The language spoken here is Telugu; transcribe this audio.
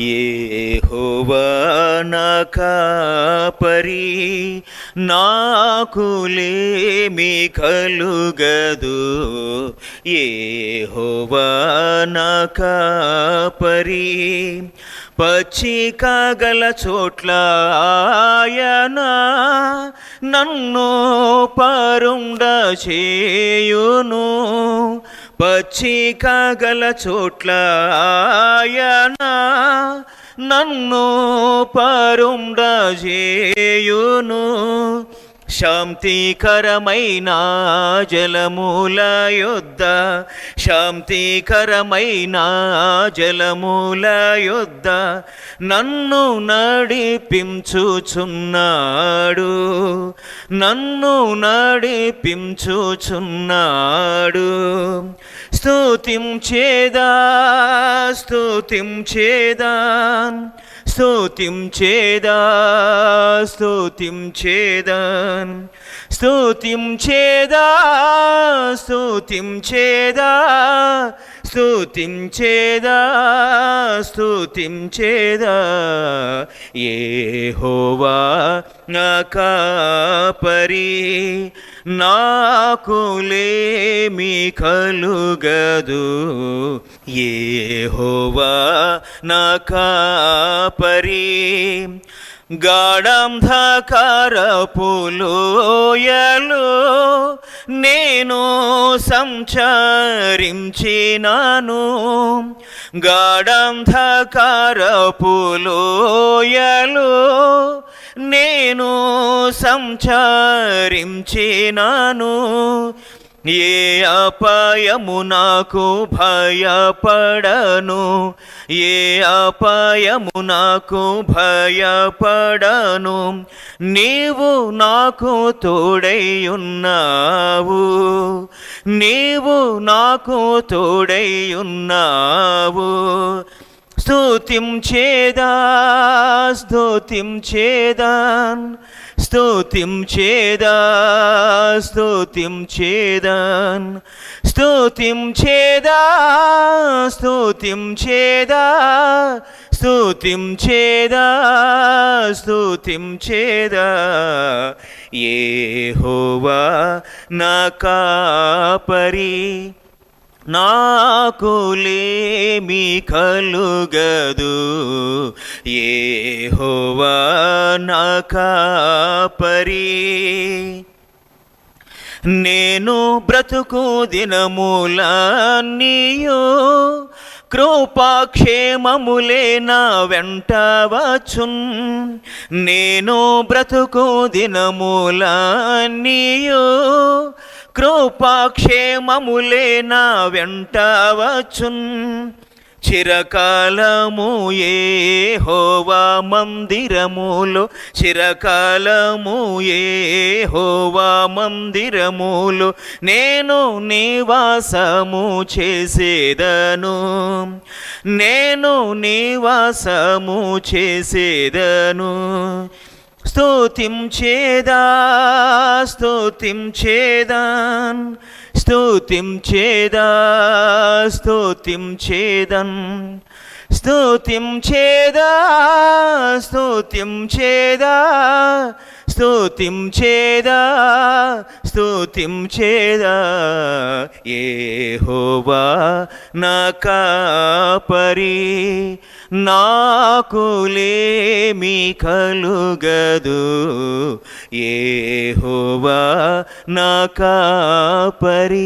ఏహోవా నా కాపరి నాకులేమి కలుగదు. ఏహోవా నా కాపరి పచ్చిక చోట్ల ఆయన నన్ను పరుండ చేయును. పచ్చికగల చోట్ల ఆయన నన్ను పరుండజేయును శాంతికరమైన జలమూల యుద్ధ శాంతికరమైన జలమూల యుద్ధ నన్ను నడిపించుచున్నాడు నన్ను నడిపించుచున్నాడు. స్తుతిం చేదా స్తుతిం చేదా స్తోతిం చేదా స్తోతిం చేదా స్తోతిం చేదా స్తోతిం చేదా స్తోతిం చేదా స్తోతిం చేదా ఏ హోవా నా కాపరి నాకులేమి కలుగదు. ఏ హోవా నా కాపరి గాఢంధకారపులోయలో నేను సంచరించినాను. గాఢంధకారపులోయలో నేను సంచారించినాను. ఏ అపాయము నాకు భయపడను. ఏ అపాయము నాకు భయపడను. నీవు నాకు తోడయున్నావు. నీవు నాకు స్థుతిం చేదా స్థుతిం చేదాన్ స్థుతిం చేదా స్థుతిం చేదాన్ స్థుతిం చేదా స్థుతిం చేదా స్థుతిం చేదా స్థుతిం చేదా. ఏ హోవా నా కాపరి నాకులేమి కలుగదు. ఏహోవా నా కాపరి. నేను బ్రతుకు దినములన్నీయో కృపాక్షేమములే నా వెంట వచ్చున్. నేను బ్రతుకు దినములన్నీయో కృపాక్షేమములే నా వెంట వచ్చున్ చిరకాలము ఏ హోవా మందిరములు చిరకాలము ఏ హోవా మందిరములు నేను నివాసము చేసేదను. నేను నివాసము చేసేదను. स्तुतिं चेदा स्तुतिं चेदन् स्तुतिं चेदा स्तुतिं चेदन् स्तुतिं चेदा स्तुतिं चेदा స్థుతిం చేదా స్థుతిం చేదా ఏహోవా నకాపరి నా కాపరి నాకులేమి కలుగదు ఏహోవా నకాపరి